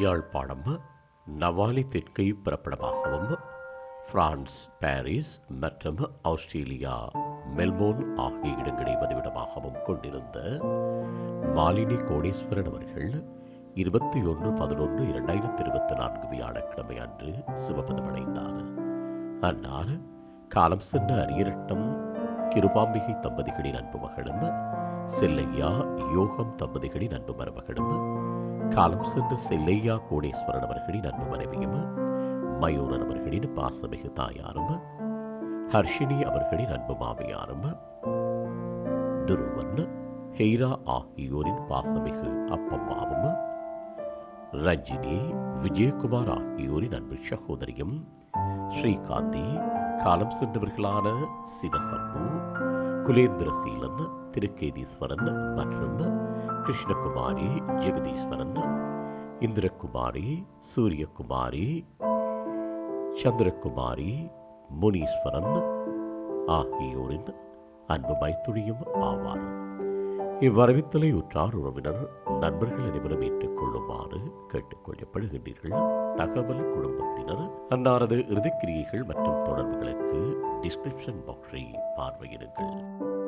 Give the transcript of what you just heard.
யாழ்ப்பாணம் நவாலி தெற்கை பிறப்பிடமாகவும் France Paris மற்றும் ஆஸ்திரேலியா மெல்போர்ன் ஆகிய இடங்களை பதிவிடமாகவும் கொண்டிருந்த மாலினி கோடீஸ்வரன் அவர்கள் இருபத்தி ஒன்று பதினொன்று இரண்டாயிரத்தி இருபத்தி நான்கு வியாழக்கிழமை அன்று சிவபதமடைந்தார். அன்னார் காலம் சென்ற அரியரட்டம் கிருபாம்பிகை தம்பதிகளின் அன்பு மகளும் செல்லையா யோகம் தம்பதிகளின் அன்பு மருமகளும் காலம் சென்ற செல்லையா கோடீஸ்வரன் அவர்களின் அன்பு மனைவியும் மயூரன் அவர்களின் பாசமிகு தாயாரும் ஹர்ஷினி அவர்களின் அன்பு மாமியாரும் துருவன் ஹெய்ரா ஆகியோரின் பாசமிகு அப்பம்மாவும் ரஞ்சினி விஜயகுமார் ஆகியோரின் அன்பு சகோதரியும் ஸ்ரீகாந்தி காலம் சென்றவர்களான சிவசம்பு குலேந்திரசீலன் திருக்கேதீஸ்வரன் மற்றும் கிருஷ்ணகுமாரி ஜெகதீஸ்வரன் இந்திரகுமாரி சூரியகுமாரி சந்திரகுமாரி முனீஸ்வரன் ஆகியோரின் அன்பு மைத்துளியும் ஆவார். இவ்வரவித்தலை உற்றார் உறவினர் நண்பர்கள் அனைவரும் ஏற்றுக்கொள்ளுமாறு கேட்டுக்கொள்ளப்படுகின்றீர்கள். தகவல் குடும்பத்தினர் அன்னாரது இறுதிக்கிரியைகள் மற்றும் தொடர்புகளுக்கு டிஸ்கிரிப்ஷன் பாக்ஸை பார்வையிடுங்கள்.